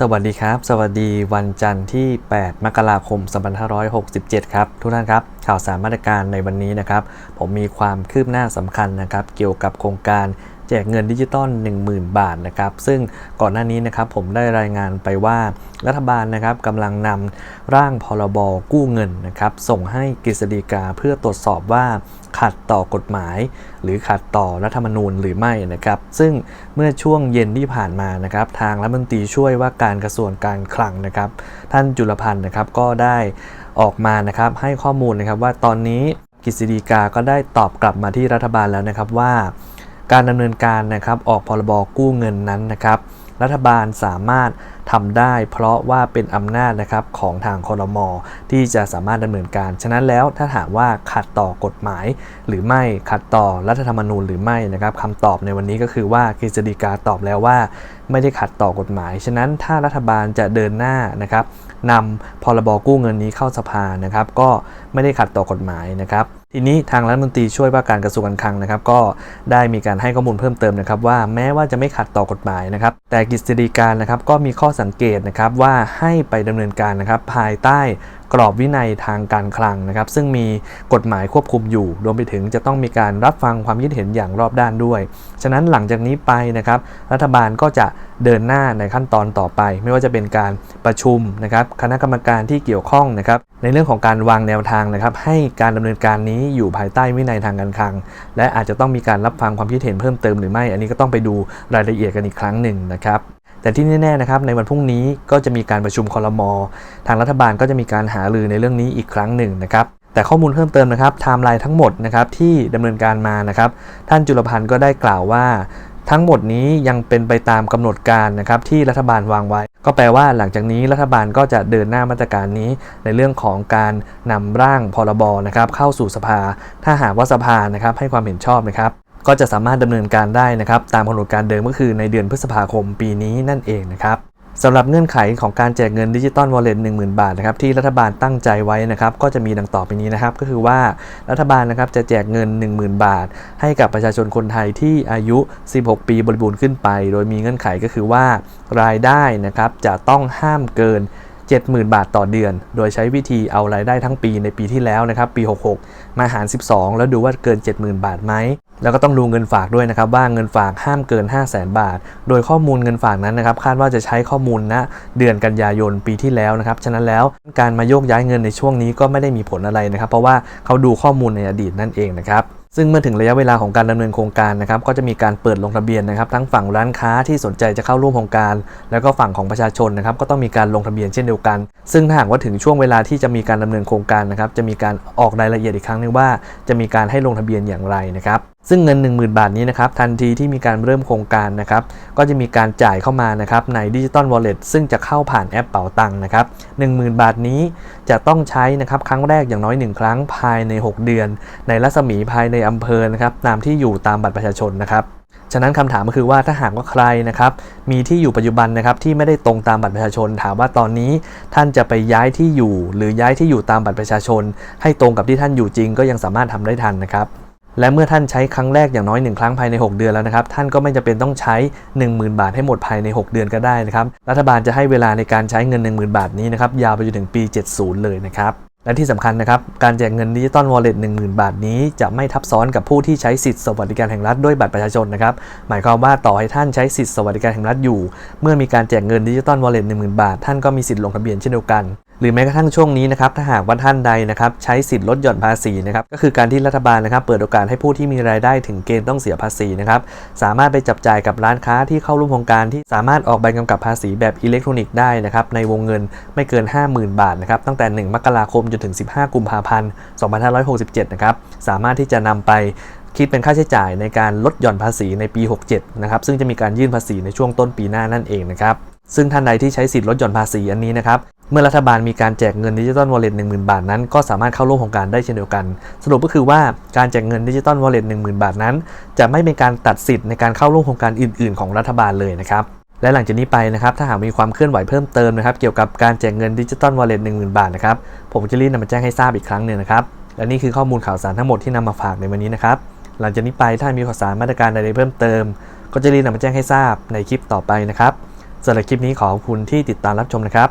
สวัสดีครับ สวัสดีวันจันทร์ที่ 8 มกราคม 2567 ครับ ทุกท่านครับ ข่าวสารมาตรการในวันนี้นะครับ ผมมีความคืบหน้าสำคัญนะครับ เกี่ยวกับโครงการ จกเงินดิจิตอล10,000 บาทนะครับซึ่งก่อนหน้านี้นะครับผมได้รายงานไปว่ารัฐบาลนะครับกำลังนำร่างพรบกู้เงินนะครับส่งให้กฤษฎีกาเพื่อตรวจสอบว่าขัดต่อกฎหมาย หรือขัดต่อรัฐธรรมนูญหรือไม่นะครับ ซึ่งเมื่อช่วงเย็นที่ผ่านมานะครับ ทางรัฐมนตรีช่วยว่าการกระทรวงการคลังนะครับ ท่านจุลพันธ์นะครับก็ได้ออกมานะครับให้ข้อมูลนะครับว่าตอนนี้กฤษฎีกาก็ได้ตอบกลับมาที่รัฐบาลแล้วนะครับว่า การดำเนินการนะครับออกพรบกู้เงินนั้นนะครับ รัฐบาลสามารถทำได้ เพราะว่าเป็นอำนาจนะครับของทางคอรมอที่จะสามารถดำเนินการ ฉะนั้นแล้วถ้าถามว่าขัดต่อกฎหมายหรือไม่ขัดต่อรัฐธรรมนูญหรือไม่นะครับคำตอบในวันนี้ก็คือว่ากฤษฎีกาตอบแล้วว่า ไม่ได้ขัดต่อกฎหมาย ฉะนั้นถ้ารัฐบาลจะเดินหน้านะครับนำพรบกู้เงินนี้เข้าสภานะครับ ก็ไม่ได้ขัดต่อกฎหมายนะครับ ทีนี้ทางรัฐมนตรีช่วยว่าการกระทรวงการคลังนะครับ ก็ได้มีการให้ข้อมูลเพิ่มเติมนะครับ ว่าแม้ว่าจะไม่ขัดต่อกฎหมายนะครับ แต่กิจสิริการนะครับก็มีข้อสังเกตนะครับว่าให้ไปดำเนินการนะครับภายใต้ กรอบวินัยทางการคลังนะครับ ซึ่งมีกฎหมายควบคุมอยู่ รวมไปถึงจะต้องมีการรับฟังความคิดเห็นอย่างรอบด้านด้วย ฉะนั้นหลังจากนี้ไปนะครับ รัฐบาลก็จะเดินหน้าในขั้นตอนต่อไป ไม่ว่าจะเป็นการประชุมนะครับ คณะกรรมการที่เกี่ยวข้องนะครับ ในเรื่องของการวางแนวทางนะครับ ให้การดำเนินการนี้อยู่ภายใต้วินัยทางการคลัง และอาจจะต้องมีการรับฟังความคิดเห็นเพิ่มเติมหรือไม่ อันนี้ก็ต้องไปดูรายละเอียดกันอีกครั้งหนึ่งนะครับ แต่ที่แน่ๆนะครับในวันพรุ่งนี้ก็จะมีการประชุมคอรมอทางรัฐบาลก็จะมีการหารือในเรื่องนี้อีกครั้งหนึ่งนะครับแต่ข้อมูลเพิ่มเติมนะครับไทม์ไลน์ทั้งหมดนะครับที่ดำเนินการมานะครับ ท่านจุลพันธ์ก็ได้กล่าวว่าทั้งหมดนี้ยังเป็นไปตามกำหนดการนะครับที่รัฐบาลวางไว้ ก็แปลว่าหลังจากนี้รัฐบาลก็จะเดินหน้ามาตรการนี้ ในเรื่องของการนำร่างพรบนะครับเข้าสู่สภา ถ้าหากว่าสภานะครับให้ความเห็นชอบนะครับ ก็จะสามารถดำเนินการได้นะครับตามกำหนดการเดิมก็คือในเดือนพฤษภาคมปีนี้นั่นเองนะครับสำหรับเงื่อนไขของการแจกเงินดิจิตอลวอลเล็ต10,000บาทนะครับที่รัฐบาลตั้งใจไว้นะครับก็จะมีดังต่อไปนี้นะครับ ก็คือว่ารัฐบาลนะครับจะแจกเงิน 10,000 บาท ให้กับประชาชนคนไทยที่อายุ 16 ปีบริบูรณ์ขึ้นไป โดยมีเงื่อนไขก็คือว่ารายได้นะครับจะต้องห้ามเกิน 70,000 บาทต่อเดือน โดยใช้วิธีเอารายได้ทั้งปีในปีที่แล้วนะครับปี 66 มาหาร 12 แล้วดูว่าเกิน 70,000 บาทไหม แล้วก็ต้องดูเงินฝากด้วยนะครับว่าเงินฝากห้ามเกิน 5 0 0 0 0 0บาท โดยข้อมูลเงินฝากนั้นนะครับคาดว่าจะใช้ข้อมูลณเดือนกันยายนปีที่แล้วนะครับฉะนั้นแล้วการมาโยกย้ายเงินในช่วงนี้ก็ไม่ได้มีผลอะไรนะครับ เพราะว่าเขาดูข้อมูลในอดีตนั่นเองนะครับซึ่งเมื่อถึงระยะเวลาของการดำเนินโครงการนะครับก็จะมีการเปิดลงทะเบียนนะครับ ทั้งฝั่งร้านค้าที่สนใจจะเข้าร่วมโครงการ แล้วก็ฝั่งของประชาชนนะครับก็ต้องมีการลงทะเบียนเช่นเดียวกัน ซึ่งถ้าหากว่าถึงช่วงเวลาที่จะมีการดำเนินโครงการนะครับจะมีการออกรายละเอียดอีกครั้งนึงว่า จะมีการให้ลงทะเบียนอย่างไรนะครับ ซึ่งเงิน 10,000 บาทนี้นะครับทันทีที่มีการเริ่มโครงการนะครับก็จะมีการจ่ายเข้ามานะครับในดิจิตอลวอลเล็ตซึ่งจะเข้าผ่านแอปเป๋าตังนะครับ10,000 บาทนี้จะต้องใช้นะครับครั้งแรกอย่างน้อย 1 ครั้งภายใน 6 เดือน ในรัศมีภายในอำเภอนะครับตามที่อยู่ตามบัตรประชาชนนะครับฉะนั้นคำถามก็คือว่าถ้าหากว่าใครนะครับมีที่อยู่ปัจจุบันนะครับที่ไม่ได้ตรงตามบัตรประชาชน ถามว่าตอนนี้ท่านจะไปย้ายที่อยู่ หรือย้ายที่อยู่ตามบัตรประชาชน ให้ตรงกับที่ท่านอยู่จริงก็ยังสามารถทำได้ทันนะครับ และเมื่อท่านใช้ครั้งแรกอย่างน้อย 1 ครั้งภายใน 6 เดือนแล้วนะครับ ท่านก็ไม่จำเป็นต้องใช้ 10,000 บาทให้หมดภายใน 6 เดือนก็ได้นะครับ รัฐบาลจะให้เวลาในการใช้เงิน 10,000 บาทนี้นะครับยาวไปจนถึงปี 70 เลยนะครับและที่สำคัญนะครับ การแจกเงินดิจิตอลวอลเล็ต10,000บาทนี้ จะไม่ทับซ้อนกับผู้ที่ใช้สิทธิสวัสดิการแห่งรัฐด้วยบัตรประชาชนนะครับ หมายความว่าต่อให้ท่านใช้สิทธิสวัสดิการแห่งรัฐอยู่ เมื่อมีการแจกเงินดิจิตอลวอลเล็ต10,000บาท ท่านก็มีสิทธิลงทะเบียนเช่นเดียวกัน หรือแม้กระทั่งช่วงนี้นะครับถ้าหากว่าท่านใดนะครับใช้สิทธิ์ลดหย่อนภาษีนะครับก็คือการที่รัฐบาลนะครับเปิดโอกาสให้ผู้ที่มีรายได้ถึงเกณฑ์ต้องเสียภาษีนะครับสามารถไปจับจ่ายกับร้านค้าที่เข้าร่วมโครงการที่สามารถออกใบกำกับภาษีแบบอิเล็กทรอนิกส์ได้นะครับในวงเงินไม่เกิน 50,000 บาทนะครับตั้งแต่ 1 มกราคมจนถึง 15 กุมภาพันธ์ 2567 นะครับสามารถที่จะนำไปคิดเป็นค่าใช้จ่ายในการลดหย่อนภาษีในปี 67 นะครับซึ่งจะมีการยื่นภาษีในช่วงต้นปีหน้านั่นเองนะครับซึ่งท่านใดที่ใช้สิทธิ์ลดหย่อนภาษีอันนี้นะครับ เมื่อรัฐบาลมีการแจกเงินดิจิตอลวอลเล็ต10,000บาทนั้น ก็สามารถเข้าร่วมโครงการได้เช่นเดียวกัน สรุปก็คือว่าการแจกเงินดิจิตอลวอลเล็ต10,000บาทนั้น จะไม่เป็นการตัดสิทธิ์ในการเข้าร่วมโครงการอื่น ๆ ของรัฐบาลเลยนะครับและหลังจากนี้ไปนะครับถ้าหากมีความเคลื่อนไหวเพิ่มเติมนะครับเกี่ยวกับการแจกเงินดิจิตอลวอลเล็ต10,000บาทนะครับผมจะรีบนำมาแจ้งให้ทราบอีกครั้งหนึ่งนะครับและนี่คือข้อมูลข่าวสารทั้งหมดที่นำมาฝากในวันนี้นะครับหลังจากนี้ไปถ้ามีข่าวสารมาตรการใดๆเพิ่มเติม ก็จะรีบนำมาแจ้งให้ทราบในคลิปต่อไปนะครับสำหรับคลิปนี้ขอขอบคุณที่ติดตามรับชมนะครับ